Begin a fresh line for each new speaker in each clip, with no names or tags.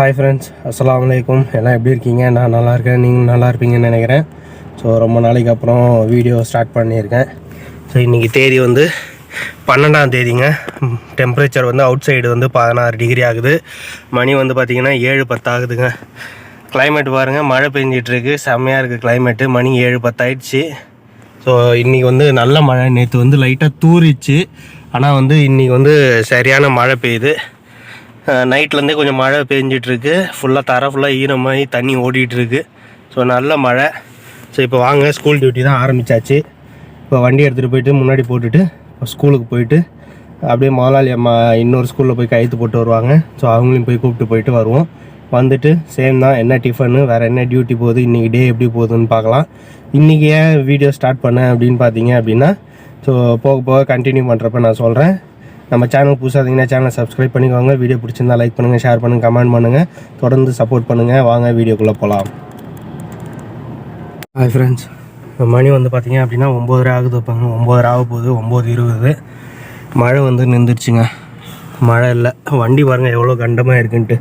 Hi friends அஸ்லாம் வலைக்கும் எல்லாம் எப்படி இருக்கீங்க? நான் நல்லா இருக்கேன். நீங்கள் நல்லா இருப்பீங்கன்னு நினைக்கிறேன். ஸோ ரொம்ப நாளைக்கு அப்புறம் வீடியோ ஸ்டார்ட் பண்ணியிருக்கேன். ஸோ இன்றைக்கி தேதி வந்து பன்னெண்டாம் தேதிங்க. டெம்பரேச்சர் வந்து அவுட் சைடு வந்து பதினாறு டிகிரி ஆகுது. மணி வந்து பார்த்திங்கன்னா ஏழு பத்து ஆகுதுங்க. கிளைமேட் பாருங்கள் மழை பெஞ்சிகிட்ருக்கு செம்மையாக இருக்குது கிளைமேட்டு மணி ஏழு பத்தாயிடுச்சு ஸோ இன்றைக்கி வந்து நல்ல மழை. நேற்று வந்து லைட்டாக தூரிச்சு ஆனால் வந்து இன்றைக்கி வந்து சரியான மழை பெய்யுது. நைட்லேருந்தே கொஞ்சம் மழை பெஞ்சிட்ருக்கு. ஃபுல்லாக தர ஃபுல்லாக ஈரமாகி தண்ணி ஓடிட்டுருக்கு ஸோ நல்ல மழை. ஸோ இப்போ வாங்க ஸ்கூல் டியூட்டி தான் ஆரம்பிச்சாச்சு. இப்போ வண்டி எடுத்துகிட்டு போயிட்டு முன்னாடி போட்டுட்டு ஸ்கூலுக்கு போயிட்டு அப்படியே முதலாளி அம்மா இன்னொரு ஸ்கூலில் போய் கையெழுத்து போட்டு வருவாங்க. ஸோ அவங்களையும் போய் கூப்பிட்டு போயிட்டு வருவோம். வந்துட்டு சேம் தான். என்ன டிஃபனு வேறு என்ன டியூட்டி போகுது இன்றைக்கி டே எப்படி போகுதுன்னு பார்க்கலாம். இன்றைக்கி ஏன் வீடியோ ஸ்டார்ட் பண்ணேன் அப்படின்னு பார்த்தீங்க அப்படின்னா ஸோ போக போக கண்டினியூ பண்ணுறப்ப நான் சொல்கிறேன் நம்ம சேனல் புதுசாக இருந்தீங்கன்னா சேனலை சப்ஸ்கிரைப் பண்ணிக்கோங்க. வீடியோ பிடிச்சிருந்தா லைக் பண்ணுங்கள் ஷேர் பண்ணுங்கள் கமெண்ட் பண்ணுங்கள் தொடர்ந்து சப்போர்ட் பண்ணுங்கள் வாங்க வீடியோக்குள்ளே போகலாம் ஹாய் ஃப்ரெண்ட்ஸ் மணி வந்து பார்த்தீங்க அப்படின்னா ஒம்போதரை ஆகுது இப்போங்க ஒம்போதரை ஆக போகுது ஒம்பது இருபது. மழை வந்து நின்றுடுச்சுங்க. மழை இல்லை. வண்டி பாருங்கள் எவ்வளோ கண்டமாக இருக்குன்ட்டு.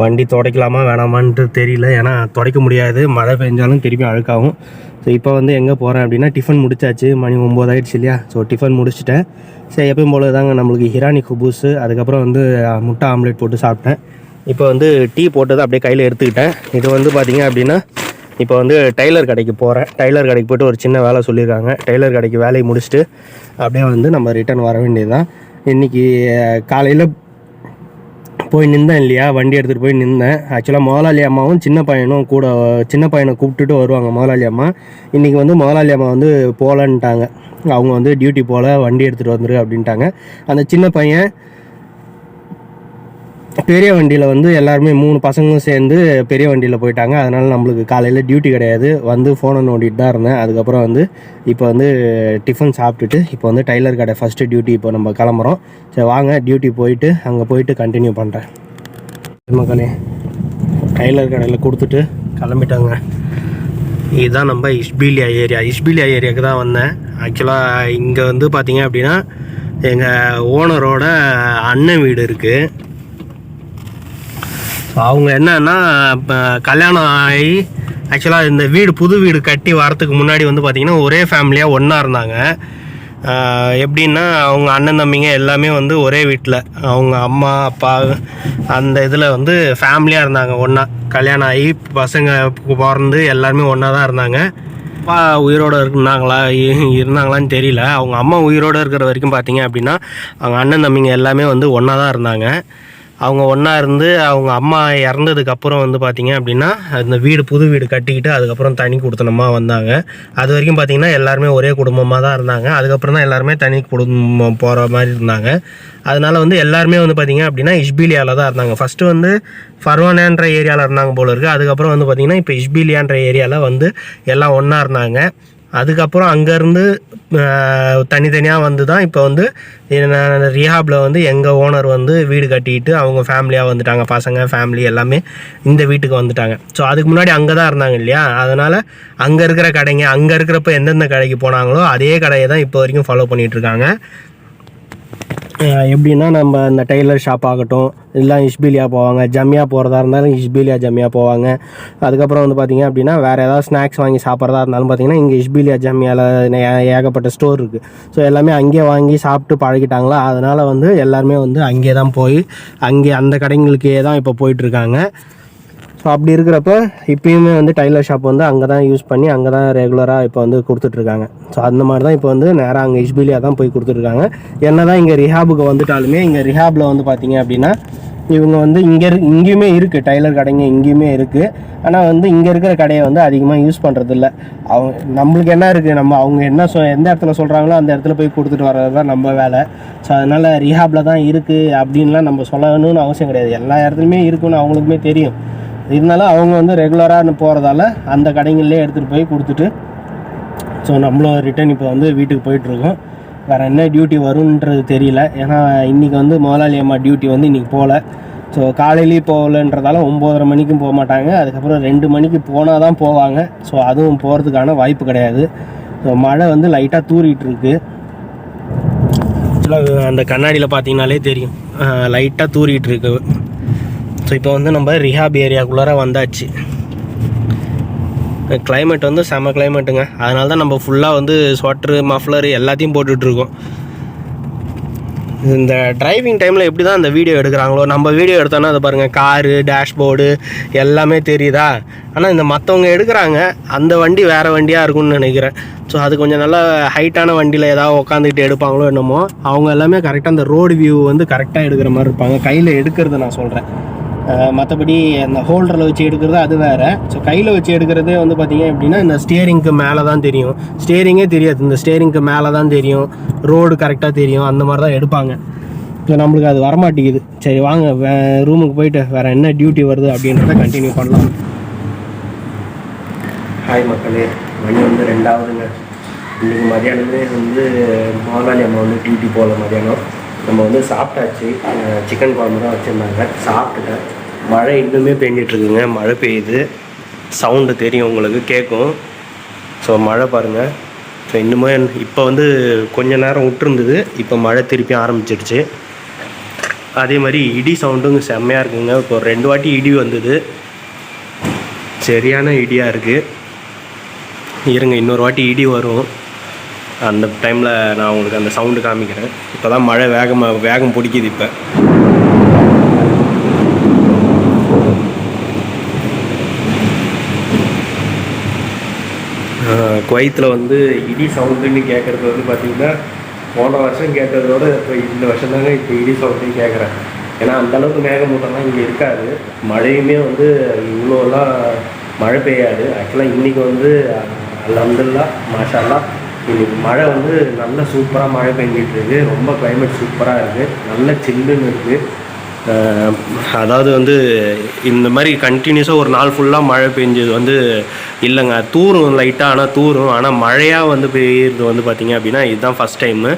வண்டி துடைக்கலாமா வேணாமான்ட்டு தெரியல. ஏன்னா துடைக்க முடியாது. மழை பெஞ்சாலும் திருப்பி அழுக்காகும். ஸோ இப்போ வந்து எங்கே போகிறேன் அப்படின்னா டிஃபன் முடிச்சாச்சு. மணி ஒம்பது ஆகிடுச்சு இல்லையா? ஸோ டிஃபன் முடிச்சிட்டேன். சரி எப்பயும் போல தாங்க நம்மளுக்கு ஹிரானி குபூஸு அதுக்கப்புறம் வந்து முட்டை ஆம்லேட் போட்டு சாப்பிட்டேன். இப்போ வந்து டீ போட்டதை அப்படியே கையில் எடுத்துக்கிட்டேன். இது வந்து பார்த்தீங்க அப்படின்னா இப்போ வந்து டைலர் கடைக்கு போகிறேன் டைலர் கடைக்கு போயிட்டு ஒரு சின்ன வேலை சொல்லியிருக்காங்க. டைலர் கடைக்கு வேலையை முடிச்சுட்டு அப்படியே வந்து நம்ம ரிட்டர்ன் வர வேண்டியது தான் இன்றைக்கி காலையில் போய் நின்றேன் இல்லையா? வண்டி எடுத்துகிட்டு போய் நின்றேன். ஆக்சுவலாக முதலாளி அம்மாவும் சின்ன பையனும் கூட சின்ன பையனை கூப்பிட்டுட்டு வருவாங்க முதலாளி அம்மா. இன்றைக்கி வந்து முதலாளி அம்மா வந்து போகலன்ட்டாங்க. அவங்க வந்து டியூட்டி போகல வண்டி எடுத்துகிட்டு வந்துரு அப்படின்ட்டாங்க. அந்த சின்ன பையன் பெரிய வண்டியில் வந்து எல்லாருமே மூணு பசங்களும் சேர்ந்து பெரிய வண்டியில் போயிட்டாங்க. அதனால் நம்மளுக்கு காலையில் டியூட்டி கிடையாது. வந்து ஃபோனை நோண்டிட்டு தான் இருந்தேன். அதுக்கப்புறம் வந்து இப்போ வந்து டிஃபன் சாப்பிட்டுட்டு இப்போ வந்து டைலர் கடை ஃபஸ்ட்டு டியூட்டி இப்போ நம்ம கிளம்புறோம். சரி வாங்க. டியூட்டி போயிட்டு அங்கே போயிட்டு கண்டினியூ பண்ணுறேன் மக்களே டைலர் கடையில் கொடுத்துட்டு கிளம்பிட்டாங்க. இதுதான் நம்ம இஷ்பீலியா ஏரியா இஷ்பீலியா ஏரியாவுக்கு தான் வந்தேன். ஆக்சுவலாக இங்கே வந்து பார்த்தீங்க அப்படின்னா எங்கள் ஓனரோட அண்ணன் வீடு இருக்குது அவங்க என்னன்னா இப்போ கல்யாணம் ஆகி ஆக்சுவலாக இந்த வீடு புது வீடு கட்டி வரத்துக்கு முன்னாடி வந்து பார்த்திங்கன்னா ஒரே ஃபேமிலியாக ஒன்றா இருந்தாங்க. எப்படின்னா அவங்க அண்ணன் தம்பிங்க எல்லாமே வந்து ஒரே வீட்டில் அவங்க அம்மா அப்பா அந்த இதில் வந்து ஃபேமிலியாக இருந்தாங்க ஒன்றா கல்யாணம் ஆகி பசங்க பிறந்து எல்லாருமே ஒன்றா தான் இருந்தாங்க. அப்பா உயிரோடு இருந்தாங்களா இ- இருந்தாங்களான்னு தெரியல. அவங்க அம்மா உயிரோடு இருக்கிற வரைக்கும் பார்த்தீங்க அப்படின்னா அவங்க அண்ணன் தம்பிங்க எல்லாமே வந்து ஒன்றா தான் இருந்தாங்க. அவங்க ஒன்றா இருந்து அவங்க அம்மா இறந்ததுக்கு அப்புறம் வந்து பார்த்திங்க அப்படின்னா அந்த வீடு புது வீடு கட்டிக்கிட்டு அதுக்கப்புறம் தனி கொடுத்தனமாக வந்தாங்க. அது வரைக்கும் பார்த்தீங்கன்னா எல்லாருமே ஒரே குடும்பமாக தான் இருந்தாங்க. அதுக்கப்புறம் தான் எல்லாருமே தனி குடும்பம் போகிற மாதிரி இருந்தாங்க. அதனால வந்து எல்லாருமே வந்து பார்த்திங்க அப்படின்னா இஷ்பீலியாவில் தான் இருந்தாங்க. ஃபஸ்ட்டு வந்து ஃபர்வானான்ற ஏரியாவில் இருந்தாங்க போல இருக்குது அதுக்கப்புறம் வந்து பார்த்தீங்கன்னா இப்போ இஷ்பீலியான்ற ஏரியாவில் வந்து எல்லாம் ஒன்றா இருந்தாங்க. அதுக்கப்புறம் அங்கேருந்து தனித்தனியாக வந்து தான் இப்போ வந்து ரிஹாபில் வந்து எங்கள் ஓனர் வந்து வீடு கட்டிட்டு அவங்க ஃபேமிலியாக வந்துட்டாங்க. பசங்க ஃபேமிலி எல்லாமே இந்த வீட்டுக்கு வந்துட்டாங்க. ஸோ அதுக்கு முன்னாடி அங்கே தான் இருந்தாங்க இல்லையா? அதனால் அங்கே இருக்கிற கடைங்க அங்கே இருக்கிறப்ப எந்தெந்த கடைக்கு போனாங்களோ அதே கடையை தான் இப்போ வரைக்கும் ஃபாலோ பண்ணிகிட்ருக்காங்க எப்படின்னா நம்ம இந்த டெய்லர் ஷாப் ஆகட்டும் இல்லை இஷ்பீலியா போவாங்க ஜம்மியா போகிறதா இருந்தாலும் இஷ்பீலியா ஜம்மியா போவாங்க. அதுக்கப்புறம் வந்து பார்த்தீங்க அப்படின்னா வேறு ஏதாவது ஸ்நாக்ஸ் வாங்கி சாப்பிட்றதா இருந்தாலும் பார்த்தீங்கன்னா இங்கே இஷ்பீலியா ஜம்மியாவில் ஏகப்பட்ட ஸ்டோர் இருக்குது ஸோ எல்லாமே அங்கேயே வாங்கி சாப்பிட்டு பழகிட்டாங்களா? அதனால் வந்து எல்லாருமே வந்து அங்கே தான் போய் அங்கே அந்த கடைங்களுக்கே தான் இப்போ போயிட்டுருக்காங்க ஸோ அப்படி இருக்கிறப்ப இப்பயுமே வந்து டைலர் ஷாப் வந்து அங்கே தான் யூஸ் பண்ணி அங்கே தான் ரெகுலராக இப்போ வந்து கொடுத்துட்ருக்காங்க. ஸோ அந்த மாதிரி தான் இப்போ வந்து நேராக அங்கே இஷ்பிலியாக தான் போய் கொடுத்துட்ருக்காங்க. என்ன தான் இங்கே ரிஹாபுக்கு வந்துட்டாலுமே இங்கே ரிஹாபில் வந்து பார்த்தீங்க அப்படின்னா இவங்க வந்து இங்கே இங்கேயுமே இருக்குது டைலர் கடைங்க இங்கேயுமே இருக்குது ஆனால் வந்து இங்கே இருக்கிற கடையை வந்து அதிகமாக யூஸ் பண்ணுறதில்ல அவங்க நம்மளுக்கு என்ன இருக்குது நம்ம அவங்க என்ன சொ எந்த இடத்துல சொல்கிறாங்களோ அந்த இடத்துல போய் கொடுத்துட்டு வர்றது தான் நம்ம வேலை. ஸோ அதனால் ரிஹாபில் தான் இருக்குது அப்படின்லாம் நம்ம சொல்லணும்னு அவசியம் கிடையாது. எல்லா இடத்துலையுமே இருக்குன்னு அவங்களுக்குமே தெரியும். இருந்தாலும் அவங்க வந்து ரெகுலராக போகிறதால அந்த கடைங்கள்லேயே எடுத்துகிட்டு போய் கொடுத்துட்டு ஸோ நம்மளும் ரிட்டர்ன் இப்போ வந்து வீட்டுக்கு போயிட்டுருக்கோம். வேறு என்ன டியூட்டி வரும்ன்றது தெரியல. ஏன்னா இன்றைக்கி வந்து முதலாளி அம்மா டியூட்டி வந்து இன்றைக்கி போகல ஸோ காலையிலேயும் போகலன்றதால ஒம்போதரை மணிக்கும் போக மாட்டாங்க. அதுக்கப்புறம் ரெண்டு மணிக்கு போனால் தான் போவாங்க. ஸோ அதுவும் போகிறதுக்கான வாய்ப்பு கிடையாது. ஸோ மழை வந்து லைட்டாக தூறிட்டு இருக்கு ஆக்சுவலாக அந்த கண்ணாடியில் பார்த்தீங்கனாலே தெரியும். லைட்டாக தூறிட்டு இருக்கு ஸோ இப்போ வந்து நம்ம ரிஹாப் ஏரியாக்குள்ளார வந்தாச்சு. கிளைமேட் வந்து செம கிளைமேட்டுங்க அதனால தான் நம்ம ஃபுல்லாக வந்து ஸ்வெட்ரு மஃப்ளரு எல்லாத்தையும் போட்டுட்ருக்கோம். இந்த டிரைவிங் டைமில் எப்படி தான் இந்த வீடியோ எடுக்கிறாங்களோ நம்ம வீடியோ எடுத்தோன்னா அதை பாருங்கள் காரு டேஷ்போர்டு எல்லாமே தெரியுதா? ஆனால் இந்த மற்றவங்க எடுக்கிறாங்க அந்த வண்டி வேறு வண்டியாக இருக்கும்னு நினைக்கிறேன். ஸோ அது கொஞ்சம் நல்லா ஹைட்டான வண்டியில் ஏதாவது உட்காந்துக்கிட்டு எடுப்பாங்களோ என்னமோ அவங்க எல்லாமே கரெக்டாக அந்த ரோடு வியூ வந்து கரெக்டாக எடுக்கிற மாதிரி இருப்பாங்க. கையில் எடுக்கிறது நான் சொல்கிறேன் மற்றபடி அந்த ஹோல்டரில் வச்சு எடுக்கிறது அது வேறு. ஸோ கையில் வச்சு எடுக்கிறதே வந்து பார்த்திங்க அப்படின்னா இந்த ஸ்டியரிங்க்கு மேலே தான் தெரியும். ஸ்டியரிங்கே தெரியாது. இந்த ஸ்டியரிங்க்கு மேலே தான் தெரியும். ரோடு கரெக்டாக தெரியும். அந்த மாதிரி தான் எடுப்பாங்க. ஸோ நம்மளுக்கு அது வரமாட்டேங்குது. சரி வாங்க. வே ரூமுக்கு போயிட்டு வேறு என்ன டியூட்டி வருது அப்படின்றத கண்டினியூ பண்ணலாம். ஹாய் மக்களே. மணி வந்து ரெண்டாவதுங்க. இன்றைக்கி மதியானமே வந்து மோனாலி அம்மா வந்து டியூட்டி போகல மதியானம். நம்ம வந்து சாப்பிட்டாச்சு. சிக்கன் குழம்பு தான் வச்சுருந்தாங்க. சாப்பிட்டுட்டேன். மழை இன்னுமே பெஞ்சிட்ருக்குங்க. மழை பெய்யுது. சவுண்டு தெரியும் உங்களுக்கு கேட்கும். ஸோ மழை பாருங்கள் ஸோ இன்னுமே இப்போ வந்து கொஞ்ச நேரம் விட்டுருந்தது. இப்போ மழை திருப்பி ஆரம்பிச்சிடுச்சு அதே மாதிரி இடி சவுண்டும் செம்மையாக இருக்குங்க. இப்போ ரெண்டு வாட்டி இடி வந்தது. சரியான இடியாக இருக்குது இருங்க இன்னொரு வாட்டி இடி வரும். அந்த டைமில் நான் உங்களுக்கு அந்த சவுண்டு காமிக்கிறேன். இப்போ தான் மழை வேகமாக வேகம் பிடிக்குது இப்போ. குவைத்தில் வந்து இடி சவுண்டுன்னு கேட்குறது வந்து பார்த்திங்கன்னா போன வருஷம் கேட்டதோட இப்போ இந்த வருஷம் தாங்க இப்போ இடி சவுண்டையும் கேட்குறேன். ஏன்னா அந்தளவுக்கு மேகமூட்டம்லாம் இங்கே இருக்காது. மழையுமே வந்து இவ்வளோலாம் மழை பெய்யாது. ஆக்சுவலாக இன்றைக்கி வந்து அலமதுல்லா மாஷால்லா இன்னைக்கு மழை வந்து நல்ல சூப்பராக மழை பெஞ்சிட்டு இருக்கு. ரொம்ப கிளைமேட் சூப்பராக இருக்குது நல்ல சில்லுன்னு இருக்குது அதாவது வந்து இந்த மாதிரி கண்டினியூஸாக ஒரு நாள் ஃபுல்லாக மழை பெஞ்சது வந்து இல்லைங்க. தூரும் லைட்டாக ஆனால் தூரும். ஆனால் மழையாக வந்து பெய்யுறது வந்து பார்த்திங்க அப்படின்னா இதுதான் ஃபஸ்ட் டைமு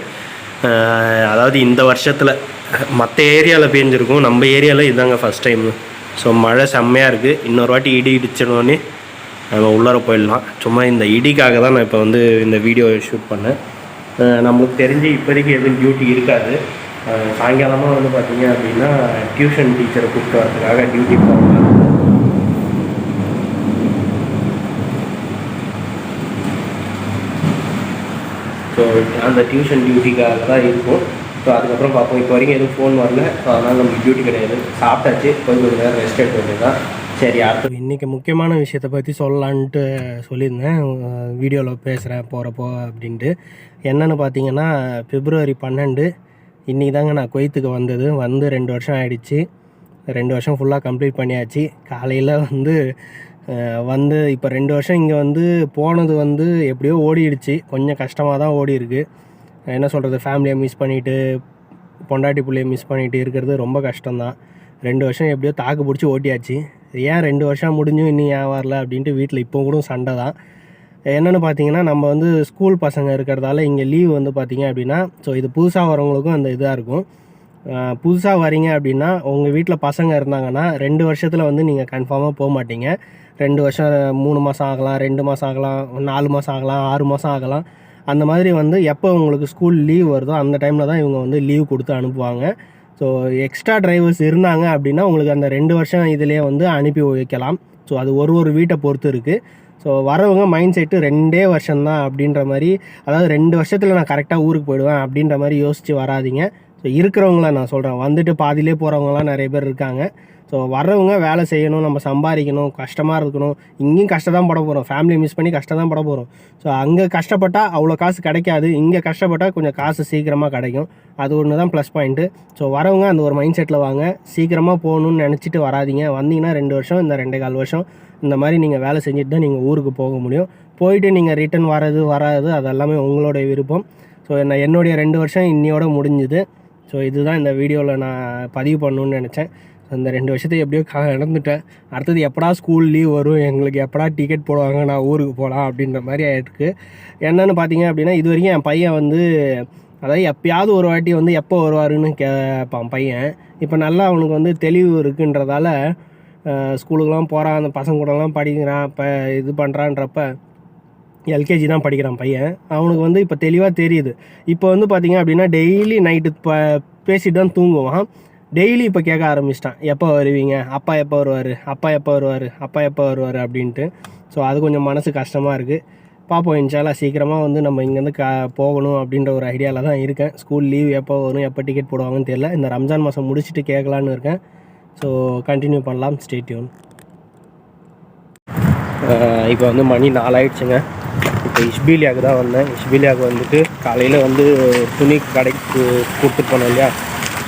அதாவது இந்த வருஷத்தில் மற்ற ஏரியாவில் பெஞ்சிருக்கும். நம்ம ஏரியாவில் இதுதாங்க ஃபஸ்ட் டைமு ஸோ மழை செம்மையாக இருக்குது இன்னொரு வாட்டி இடி இடிச்சிடனோடனே நம்ம உள்ளார போயிடலாம். சும்மா இந்த இடிக்காக தான் நான் இப்போ வந்து இந்த வீடியோ ஷூட் பண்ணேன். நம்மளுக்கு தெரிஞ்சு இப்போதைக்கு எதுவும் டியூட்டி இருக்காது. சாயங்காலமாக வந்து பார்த்தீங்க அப்படின்னா டியூஷன் டீச்சரை கூப்பிட்டு வரதுக்காக டியூட்டி போவாங்க. ஸோ அந்த டியூஷன் டியூட்டிக்காக தான் இருக்கும். ஸோ அதுக்கப்புறம் பார்ப்போம் இப்போ வரைக்கும் எதுவும் ஃபோன் வரல. ஸோ அதனால் நமக்கு டியூட்டி கிடையாது. சாப்பிட்டாச்சு. கொஞ்சம் கொஞ்சம் நேரம் ரெஸ்ட் எடுக்க வேண்டியதான் சரி அடுத்து. இன்றைக்கி முக்கியமான விஷயத்தை பற்றி சொல்லலான்ட்டு சொல்லியிருந்தேன். வீடியோவில் பேசுகிறேன் போகிறப்போ அப்படின்ட்டு. என்னென்னு பார்த்தீங்கன்னா பிப்ரவரி பன்னெண்டு இன்றைக்கி தாங்க நான் குவைத்துக்கு வந்தது. வந்து ரெண்டு வருஷம் ஆகிடுச்சு ரெண்டு வருஷம் ஃபுல்லாக கம்ப்ளீட் பண்ணியாச்சு. காலையில் வந்து வந்து இப்போ ரெண்டு வருஷம் இங்கே வந்து போனது வந்து எப்படியோ ஓடிடுச்சு. கொஞ்சம் கஷ்டமாக தான் ஓடி இருக்கு என்ன சொல்கிறது ஃபேமிலியை மிஸ் பண்ணிவிட்டு பொண்டாட்டி பிள்ளையை மிஸ் பண்ணிகிட்டு இருக்கிறது ரொம்ப கஷ்டம்தான். ரெண்டு வருஷம் எப்படியோ தாக்கு பிடிச்சி ஓட்டியாச்சு. ஏன் ரெண்டு வருஷம் முடிஞ்சும் இன்னும் ஏன் வரல அப்படின்ட்டு வீட்டில் இப்போ கூட சண்டை தான். என்னென்னு பார்த்தீங்கன்னா நம்ம வந்து ஸ்கூல் பசங்க இருக்கிறதால இங்கே லீவ் வந்து பார்த்தீங்க அப்படின்னா ஸோ இது புதுசாக வரவங்களுக்கும் அந்த இதாக இருக்கும். புதுசாக வரீங்க அப்படின்னா உங்கள் வீட்டில் பசங்க இருந்தாங்கன்னா ரெண்டு வருஷத்தில் வந்து நீங்கள் கன்ஃபார்மாக போக மாட்டீங்க. ரெண்டு வருஷம் மூணு மாதம் ஆகலாம் ரெண்டு மாதம் ஆகலாம் நாலு மாதம் ஆகலாம் ஆறு மாதம் ஆகலாம். அந்த மாதிரி வந்து எப்போ உங்களுக்கு ஸ்கூல் லீவ் வருதோ அந்த டைமில் தான் இவங்க வந்து லீவ் கொடுத்து அனுப்புவாங்க. ஸோ எக்ஸ்ட்ரா டிரைவர்ஸ் இருந்தாங்க அப்படின்னா உங்களுக்கு அந்த ரெண்டு வருஷம் இதிலே வந்து அனுப்பி வைக்கலாம். ஸோ அது ஒரு ஒரு வீட்டை பொறுத்து இருக்குது ஸோ வரவங்க மைண்ட் செட்டு ரெண்டே வருஷம்தான் அப்படின்ற மாதிரி அதாவது ரெண்டு வருஷத்தில் நான் கரெக்டாக ஊருக்கு போயிடுவேன் அப்படின்ற மாதிரி யோசித்து வராதிங்க. ஸோ இருக்கிறவங்கள நான் சொல்கிறேன் வந்துட்டு பாதியிலே போகிறவங்களாம் நிறைய பேர் இருக்காங்க. ஸோ வர்றவங்க வேலை செய்யணும் நம்ம சம்பாதிக்கணும் கஷ்டமாக இருக்கணும். இங்கேயும் கஷ்டம் தான் பட போகிறோம் ஃபேமிலியை மிஸ் பண்ணி கஷ்டம் தான் பட போகிறோம் ஸோ அங்கே கஷ்டப்பட்டால் அவ்வளோ காசு கிடைக்காது. இங்கே கஷ்டப்பட்டால் கொஞ்சம் காசு சீக்கிரமாக கிடைக்கும். அது ஒன்று தான் ப்ளஸ் பாயிண்ட்டு ஸோ வரவங்க அந்த ஒரு மைண்ட் செட்டில் வாங்க. சீக்கிரமாக போகணும்னு நினச்சிட்டு வராதீங்க. வந்தீங்கன்னா ரெண்டு வருஷம் இந்த ரெண்டே கால் வருஷம். இந்த மாதிரி நீங்கள் வேலை செஞ்சுட்டு தான் நீங்கள் ஊருக்கு போக முடியும். போயிட்டு நீங்கள் ரிட்டன் வர்றது வராது அதெல்லாமே உங்களுடைய விருப்பம். ஸோ என்ன என்னுடைய ரெண்டு வருஷம் இன்னையோட முடிஞ்சுது. ஸோ இதுதான் இந்த வீடியோவில் நான் பதிவு பண்ணணுன்னு நினச்சேன். அந்த ரெண்டு வருஷத்தை எப்படியோ க நடந்துட்டேன். அடுத்தது எப்படா ஸ்கூல் லீவ் வரும் எங்களுக்கு எப்படா டிக்கெட் போடுவாங்க நான் ஊருக்கு போகலாம் அப்படின்ற மாதிரி ஆகிட்டுருக்கு என்னென்னு பார்த்தீங்க அப்படின்னா இது வரைக்கும் என் பையன் வந்து அதாவது எப்பயாவது ஒரு வாட்டி வந்து எப்போ வருவாருன்னு கேட்பான் பையன். இப்போ நல்லா அவனுக்கு வந்து தெளிவு இருக்குன்றதால ஸ்கூலுக்கெலாம் போகிறான் அந்த பசங்க கூடலாம் படிக்கிறான் இப்போ இது பண்ணுறான்றப்ப எல்கேஜி தான் படிக்கிறான் பையன். அவனுக்கு வந்து இப்போ தெளிவாக தெரியுது. இப்போ வந்து பார்த்திங்க அப்படின்னா டெய்லி நைட்டு ப பேசிட்டு தான் தூங்குவான். டெய்லி இப்போ கேட்க ஆரம்பிச்சிட்டான். எப்போ வருவீங்க? அப்பா எப்போ வருவார்? அப்பா எப்போ வருவார்? அப்பா எப்போ வருவார்? அப்படின்ட்டு. ஸோ அது கொஞ்சம் மனசு கஷ்டமாக இருக்குது பார்ப்போம் இன்ஷால்லா சீக்கிரமாக வந்து நம்ம இங்கேருந்து கா போகணும் அப்படின்ற ஒரு ஐடியாவில் தான் இருக்கேன். ஸ்கூல் லீவ் எப்போ வரும் எப்போ டிக்கெட் போடுவாங்கன்னு தெரியல. இந்த ரம்ஜான் மாதம் முடிச்சுட்டு கேட்கலான்னு இருக்கேன். ஸோ கண்டினியூ பண்ணலாம். ஸ்டேட்யூன் இப்போ வந்து மணி நாலாயிடுச்சுங்க. இப்போ இஷ்பீலியாவுக்கு தான் வந்தேன். இஷ்பீலியாவுக்கு வந்துட்டு காலையில் வந்து துணி கடைக்கு கொடுத்துட்டு போனோம் இல்லையா?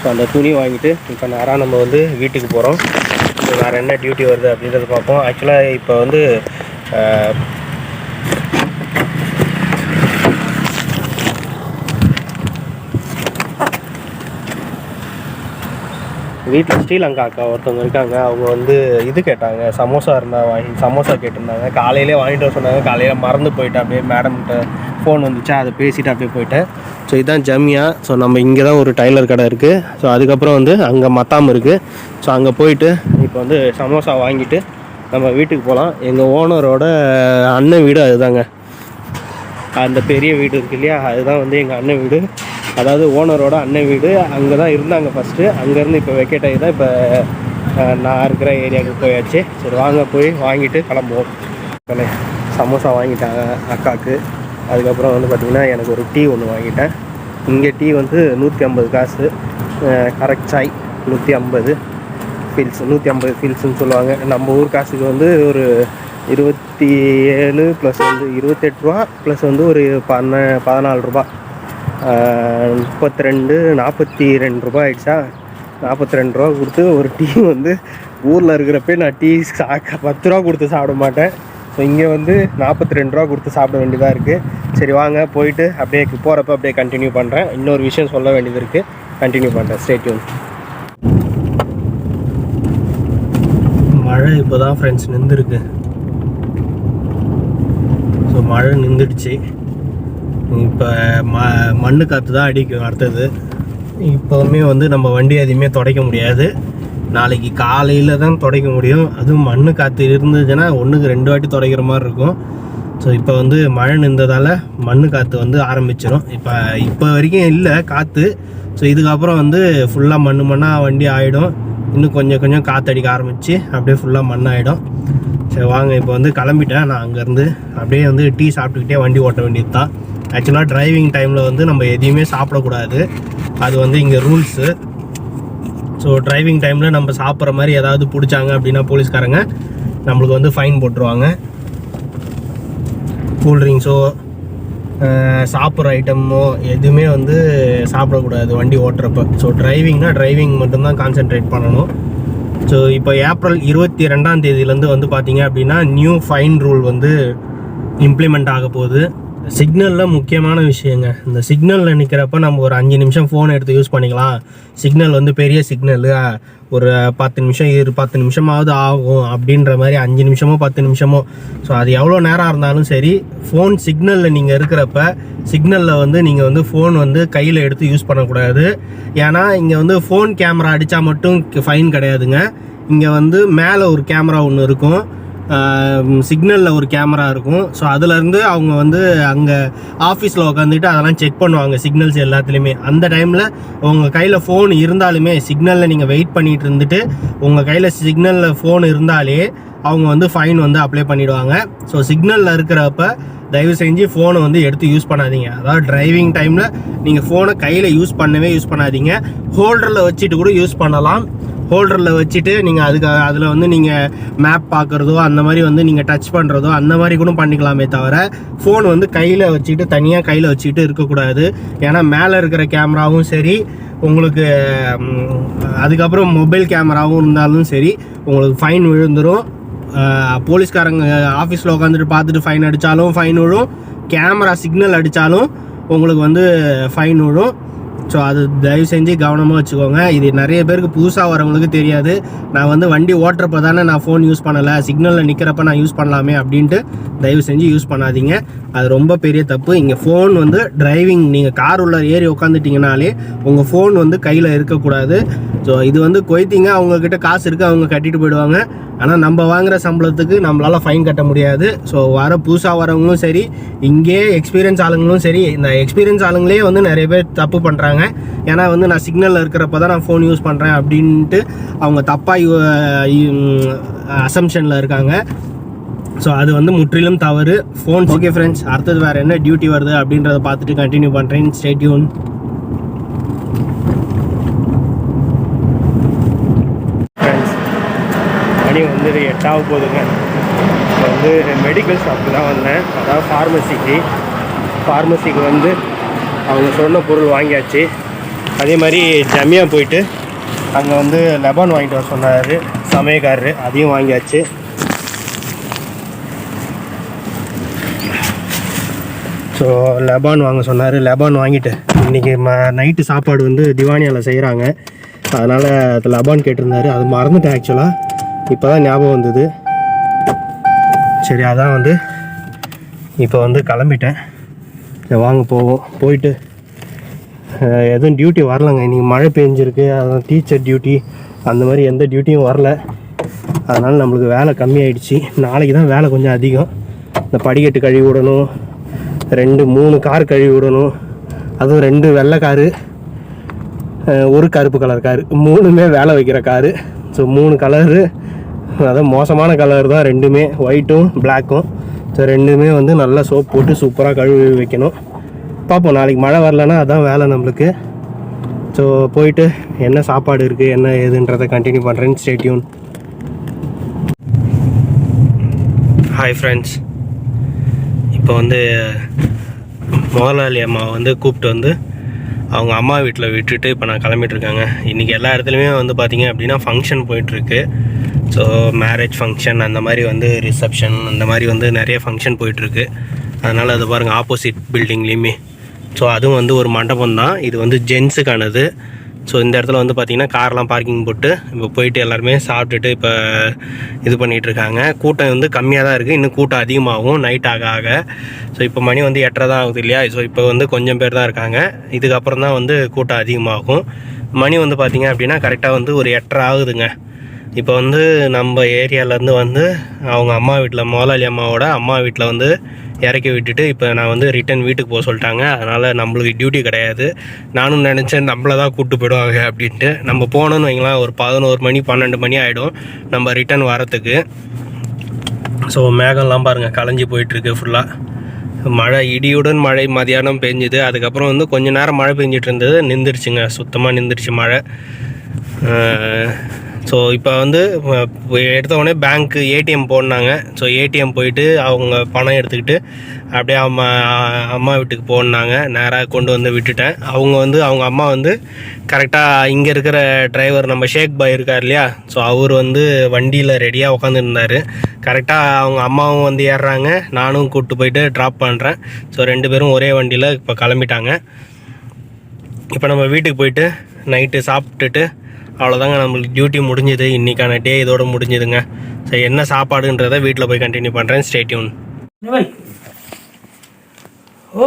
ஸோ அந்த துணி வாங்கிட்டு இப்போ நேராக நம்ம வந்து வீட்டுக்கு போகிறோம் வேறு என்ன டியூட்டி வருது அப்படின்றத பார்ப்போம். ஆக்சுவலாக இப்போ வந்து வீட்டில் ஸ்ரீலங்கா அக்கா ஒருத்தவங்க இருக்காங்க. அவங்க வந்து இது கேட்டாங்க. சமோசா இருந்தால் வாங்கி சமோசா கேட்டிருந்தாங்க. காலையிலே வாங்கிட்டு வர சொன்னாங்க. காலையில் மறந்து போயிட்டேன். அப்படியே மேடம்கிட்ட ஃபோன் வந்துச்சா. அதை பேசிட்டு அப்படியே போயிட்டேன். ஸோ இதுதான் ஜம்யா. ஸோ நம்ம இங்கே தான் ஒரு டைலர் கடை இருக்குது ஸோ அதுக்கப்புறம் வந்து அங்கே மத்தாம் இருக்குது ஸோ அங்கே போயிட்டு இப்போ வந்து சமோசா வாங்கிட்டு நம்ம வீட்டுக்கு போகலாம் எங்கள் ஓனரோட அண்ணன் வீடு அதுதாங்க. அந்த பெரிய வீடு இருக்கு இல்லையா? அதுதான் வந்து எங்கள் அண்ணன் வீடு. அதாவது ஓனரோட அண்ணன் வீடு அங்கே தான் இருந்தாங்க ஃபஸ்ட்டு அங்கேருந்து இப்போ வெக்கேட் ஆகி தான் இப்போ நான் இருக்கிற ஏரியாவுக்கு போயாச்சு. சரி வாங்க போய் வாங்கிட்டு கிளம்புவோம். சமோசா வாங்கிட்டாங்க அக்காவுக்கு அதுக்கப்புறம் வந்து பார்த்திங்கன்னா எனக்கு ஒரு டீ ஒன்று வாங்கிட்டேன். இங்கே டீ வந்து நூற்றி ஐம்பது காசு. கரெக்ட் சாய் நூற்றி ஐம்பது ஃபீல்ஸ் நூற்றி ஐம்பது ஃபீல்ஸ்னு சொல்லுவாங்க. நம்ம ஊர் காசுக்கு வந்து ஒரு இருபத்தி ஏழு ப்ளஸ் வந்து இருபத்தெட்டு ரூபா ப்ளஸ் வந்து ஒரு பன்ன பதினாலு ரூபா. முப்பத்தி ரெண்டு நாற்பத்தி ரெண்டு ரூபா ஆயிடுச்சா? நாற்பத்தி ரெண்டு ரூபா கொடுத்து ஒரு டீ வந்து ஊரில் இருக்கிறப்பே நான் டீ சா பத்து ரூபா கொடுத்து சாப்பிட மாட்டேன். ஸோ இங்கே வந்து நாற்பத்தி ரெண்டு ரூபா கொடுத்து சாப்பிட வேண்டியதாக இருக்குது சரி வாங்க போயிட்டு அப்படியே போகிறப்ப அப்படியே கண்டினியூ பண்ணுறேன் இன்னொரு விஷயம் சொல்ல வேண்டியது இருக்குது கண்டினியூ பண்ணுறேன் ஸ்டேட்யூன் மழை இப்போ தான் ஃப்ரெண்ட்ஸ் நின்றுருக்கு. ஸோ மழை நின்றுடுச்சு. இப்போ ம மண்ணு காற்று தான் அடிக்கும் அடுத்தது. இப்போவுமே வந்து நம்ம வண்டி எதுவுமே துடைக்க முடியாது. நாளைக்கு காலையில் தான் துடைக்க முடியும். அதுவும் மண்ணு காற்று இருந்துச்சுன்னா ஒன்றுக்கு ரெண்டு வாட்டி துடைக்கிற மாதிரி இருக்கும். ஸோ இப்போ வந்து மழை நின்றதால மண்ணு காற்று வந்து ஆரம்பிச்சிடும் இப்போ இப்போ வரைக்கும் இல்லை காற்று ஸோ இதுக்கப்புறம் வந்து ஃபுல்லாக மண் மண்ணாக வண்டி ஆகிடும் இன்னும் கொஞ்சம் கொஞ்சம் காற்றடிக்க ஆரம்பித்து அப்படியே ஃபுல்லாக மண்ணாகிடும் சரி வாங்க இப்போ வந்து கிளம்பிட்டேன். நான் அங்கேருந்து அப்படியே வந்து டீ சாப்பிட்டுக்கிட்டே வண்டி ஓட்ட வேண்டியது தான் ஆக்சுவலாக டிரைவிங் டைமில் வந்து நம்ம எதையுமே சாப்பிடக்கூடாது. அது வந்து இங்கே ரூல்ஸு ஸோ டிரைவிங் டைமில் நம்ம சாப்பிட்ற மாதிரி ஏதாவது பிடிச்சாங்க அப்படின்னா போலீஸ்காரங்க நம்மளுக்கு வந்து ஃபைன் போட்டுருவாங்க. கூல்ட்ரிங்க்ஸோ சாப்பிட்ற ஐட்டமோ எதுவுமே வந்து சாப்பிடக்கூடாது வண்டி ஓட்டுறப்ப. ஸோ டிரைவிங்னா டிரைவிங் மட்டும்தான் கான்சென்ட்ரேட் பண்ணணும். ஸோ இப்போ ஏப்ரல் இருபத்தி ரெண்டாம் தேதியிலேருந்து வந்து பார்த்தீங்க அப்படின்னா நியூ ஃபைன் ரூல் வந்து இம்ப்ளிமெண்ட் ஆக போகுது. சிக்னலில் முக்கியமான விஷயங்க. இந்த சிக்னலில் நிற்கிறப்ப நம்ம ஒரு அஞ்சு நிமிஷம் ஃபோனை எடுத்து யூஸ் பண்ணிக்கலாம். சிக்னல் வந்து பெரிய சிக்னலு. ஒரு பத்து நிமிஷம் இரு பத்து நிமிஷமாவது ஆகும் அப்படின்ற மாதிரி அஞ்சு நிமிஷமோ பத்து நிமிஷமோ. ஸோ அது எவ்வளோ நேரம் இருந்தாலும் சரி ஃபோன் சிக்னலில் நீங்கள் இருக்கிறப்ப சிக்னலில் வந்து நீங்கள் வந்து ஃபோன் வந்து கையில் எடுத்து யூஸ் பண்ணக்கூடாது. ஏன்னா இங்கே வந்து ஃபோன் கேமரா அடித்தா மட்டும் ஃபைன் கிடையாதுங்க. இங்கே வந்து மேலே ஒரு கேமரா ஒன்று இருக்கும். சிக்னலில் ஒரு கேமரா இருக்கும். ஸோ அதுலேருந்து அவங்க வந்து அங்கே ஆஃபீஸில் உட்காந்துட்டு அதெல்லாம் செக் பண்ணுவாங்க சிக்னல்ஸ் எல்லாத்துலேயுமே. அந்த டைமில் உங்கள் கையில் ஃபோன் இருந்தாலுமே சிக்னலில் நீங்கள் வெயிட் பண்ணிட்டு இருந்துட்டு உங்கள் கையில் சிக்னலில் ஃபோன் இருந்தாலே அவங்க வந்து ஃபைன் வந்து அப்ளை பண்ணிவிடுவாங்க ஸோ சிக்னலில் இருக்கிறப்ப தயவு செஞ்சு ஃபோனை வந்து எடுத்து யூஸ் பண்ணாதீங்க. அதாவது டிரைவிங் டைமில் நீங்கள் ஃபோனை கையில் யூஸ் பண்ணவே யூஸ் பண்ணாதீங்க. ஹோல்டரில் வச்சுட்டு கூட யூஸ் பண்ணலாம். ஹோல்டரில் வச்சுட்டு நீங்கள் அதுக்கு அதில் வந்து நீங்கள் மேப் பார்க்குறதோ அந்த மாதிரி வந்து நீங்கள் டச் பண்ணுறதோ அந்த மாதிரி கூட பண்ணிக்கலாமே தவிர ஃபோன் வந்து கையில் வச்சுக்கிட்டு தனியாக கையில் வச்சுக்கிட்டு இருக்கக்கூடாது. ஏன்னா மேலே இருக்கிற கேமராவும் சரி உங்களுக்கு அதுக்கப்புறம் மொபைல் கேமராவும் இருந்தாலும் சரி உங்களுக்கு ஃபைன் விழுந்துடும் போலீஸ்காரங்க ஆஃபீஸில் உட்காந்துட்டு பார்த்துட்டு ஃபைன் அடித்தாலும் ஃபைன் விழும். கேமரா சிக்னல் அடித்தாலும் உங்களுக்கு வந்து ஃபைன் விழும். ஸோ அது தயவு செஞ்சு கவனமாக வச்சுக்கோங்க. இது நிறைய பேருக்கு புதுசாக வரவங்களுக்கு தெரியாது. நான் வந்து வண்டி ஓட்டுறப்ப தானே நான் ஃபோன் யூஸ் பண்ணலை. சிக்னலில் நிற்கிறப்ப நான் யூஸ் பண்ணலாமே அப்படின்ட்டு தயவு செஞ்சு யூஸ் பண்ணாதீங்க. அது ரொம்ப பெரிய தப்பு. இங்கே ஃபோன் வந்து டிரைவிங் நீங்கள் கார் உள்ள ஏறி உட்காந்துட்டிங்கனாலே உங்கள் ஃபோன் வந்து கையில் இருக்கக்கூடாது. ஸோ இது வந்து கொய்த்திங்க அவங்கக்கிட்ட காசு இருக்குது அவங்க கட்டிட்டு போயிடுவாங்க. ஆனால் நம்ம வாங்குகிற சம்பளத்துக்கு நம்மளால் ஃபைன் கட்ட முடியாது. ஸோ வர புதுசாக வரவங்களும் சரி இங்கே எக்ஸ்பீரியன்ஸ் ஆளுங்களும் சரி இந்த எக்ஸ்பீரியன்ஸ் ஆளுங்களே வந்து நிறைய பேர் தப்பு பண்ணுறாங்க ஏன்னா வந்து நான் சிக்னலில் இருக்கிறப்ப தான் நான் ஃபோன் யூஸ் பண்ணுறேன் அப்படின்ட்டு அவங்க தப்பாக அசம்ஷனில் இருக்காங்க. ஸோ அது வந்து முற்றிலும் தவறு. ஃபோன் ஓகே ஃப்ரெண்ட்ஸ் அடுத்தது வேறு என்ன டியூட்டி வருது அப்படின்றத பார்த்துட்டு கண்டினியூ பண்ணுறேன் ஸ்டேட்யூன் மணி வந்து எட்டாக போகுதுங்க வந்து மெடிக்கல் ஷாப்புக்கு தான் வந்தேன். அதாவது ஃபார்மசிக்கு ஃபார்மசிக்கு வந்து அவங்க சொன்ன பொருள் வாங்கியாச்சு. அதே மாதிரி ஜமியா போயிட்டு அங்கே வந்து லெபான் வாங்கிட்டு வர சொன்னார். சமயக்காரர். அதையும் வாங்கியாச்சு. ஸோ லெபான் வாங்க சொன்னார். லெபான் வாங்கிட்டு இன்றைக்கி ம நைட்டு சாப்பாடு வந்து திவானியாவில் செய்கிறாங்க அதனால் அது லெபான் கேட்டிருந்தாரு. அது மறந்துட்டேன் ஆக்சுவலாக இப்போ தான் ஞாபகம் வந்தது. சரி அதான் வந்து இப்போ வந்து கிளம்பிட்டேன். வாங்க போவோம் போயிட்டு எதுவும் டியூட்டி வரலங்க. இன்றைக்கி மழை பெஞ்சிருக்கு. அதான் டீச்சர் டியூட்டி அந்த மாதிரி எந்த டியூட்டியும் வரல. அதனால் நம்மளுக்கு வேலை கம்மியாயிடுச்சு. நாளைக்கு தான் வேலை கொஞ்சம் அதிகம். இந்த படிக்கட்டு கழுவி விடணும். ரெண்டு மூணு கார் கழுவி விடணும். அதுவும் ரெண்டு வெள்ளை காரு ஒரு கருப்பு கலர் காரு மூணுமே வேலை வைக்கிற காரு ஸோ மூணு கலரு அதான் மோசமான கலர் தான் ரெண்டுமே ஒயிட்டும் பிளாக்கும் ஸோ ரெண்டுமே வந்து நல்லா சோப் போட்டு சூப்பராக கழுவி வைக்கணும். பார்ப்போம் நாளைக்கு மழை வரலன்னா அதான் வேலை நம்மளுக்கு. ஸோ போயிட்டு என்ன சாப்பாடு இருக்குது என்ன ஏதுன்றதை கண்டினியூ பண்ணுறேன் ஸ்டேட்யூன் ஹாய் ஃப்ரெண்ட்ஸ் இப்போ வந்து முதலாளி அம்மா வந்து கூப்பிட்டு வந்து அவங்க அம்மா வீட்டில் விட்டுட்டு இப்போ நான் கிளம்பிட்டு இருக்காங்க. இன்றைக்கி எல்லா இடத்துலையுமே வந்து பார்த்திங்க அப்படின்னா ஃபங்க்ஷன் போயிட்டுருக்கு ஸோ மேரேஜ் ஃபங்க்ஷன் அந்த மாதிரி வந்து ரிசப்ஷன் அந்த மாதிரி வந்து நிறைய ஃபங்க்ஷன் போயிட்டுருக்கு. அதனால் அது பாருங்கள் ஆப்போசிட் பில்டிங்லேயுமே ஸோ அதுவும் வந்து ஒரு மண்டபம் தான். இது வந்து ஜென்ஸுக்கானது ஸோ இந்த இடத்துல வந்து பார்த்திங்கன்னா கார்லாம் பார்க்கிங் போட்டு இப்போ போயிட்டு எல்லாருமே சாப்பிட்டுட்டு இப்போ இது பண்ணிகிட்டு இருக்காங்க கூட்டம் வந்து கம்மியாக தான் இருக்குது இன்னும் கூட்டம் அதிகமாகும். நைட் ஆக ஆக. ஸோ இப்போ மணி வந்து எட்டரை தான் ஆகுது இல்லையா? ஸோ இப்போ வந்து கொஞ்சம் பேர் தான் இருக்காங்க. இதுக்கப்புறம் தான் வந்து கூட்டம் அதிகமாகும். மணி வந்து பார்த்திங்க அப்படின்னா கரெக்டாக வந்து ஒரு எட்டரை ஆகுதுங்க. இப்போ வந்து நம்ம ஏரியாவிலேருந்து வந்து அவங்க அம்மா வீட்டில் முதலாளி அம்மாவோட அம்மா வீட்டில் வந்து இறக்கி விட்டுட்டு இப்போ நான் வந்து ரிட்டன் வீட்டுக்கு போக சொல்லிட்டாங்க. அதனால் நம்மளுக்கு டியூட்டி கிடையாது. நானும் நினச்சேன் நம்மளை தான் கூப்பிட்டு போயிடுவாங்க அப்படின்ட்டு. நம்ம போனோன்னு வைங்களேன் ஒரு பதினோரு மணி பன்னெண்டு மணி ஆகிடும் நம்ம ரிட்டன் வரத்துக்கு. ஸோ மேகம்லாம் பாருங்கள் கலைஞ்சி போயிட்டுருக்கு ஃபுல்லாக மழை இடியுடன் மழை மதியானம் பெஞ்சுது. அதுக்கப்புறம் வந்து கொஞ்ச நேரம் மழை பெஞ்சிட்டு இருந்தது. நின்றுடுச்சுங்க. சுத்தமாக நின்றுருச்சு மழை. ஸோ இப்போ வந்து எடுத்த உடனே பேங்க்கு ஏடிஎம் போனாங்க ஸோ ஏடிஎம் போயிட்டு அவங்க பணம் எடுத்துக்கிட்டு அப்படியே அம்மா அம்மா வீட்டுக்கு போனாங்க. நேராக கொண்டு வந்து விட்டுட்டேன். அவங்க வந்து அவங்க அம்மா வந்து கரெக்டாக இங்கே இருக்கிற டிரைவர் நம்ம ஷேக் பாய் இருக்கார் இல்லையா? ஸோ அவர் வந்து வண்டியில் ரெடியாக உட்காந்துருந்தார் கரெக்டாக அவங்க அம்மாவும் வந்து ஏறுறாங்க. நானும் கூப்பிட்டு போயிட்டு ட்ராப் பண்ணுறேன் ஸோ ரெண்டு பேரும் ஒரே வண்டியில் இப்போ கிளம்பிட்டாங்க. இப்போ நம்ம வீட்டுக்கு போயிட்டு நைட்டு சாப்பிட்டுட்டு அவ்வளோதாங்க நம்மளுக்கு டியூட்டி முடிஞ்சுது. இன்றைக்கான டே இதோட முடிஞ்சுதுங்க. ஸோ என்ன சாப்பாடுன்றத வீட்டில் போய் கண்டினியூ பண்ணுறேன் ஸ்டேட்யூன்
ஓ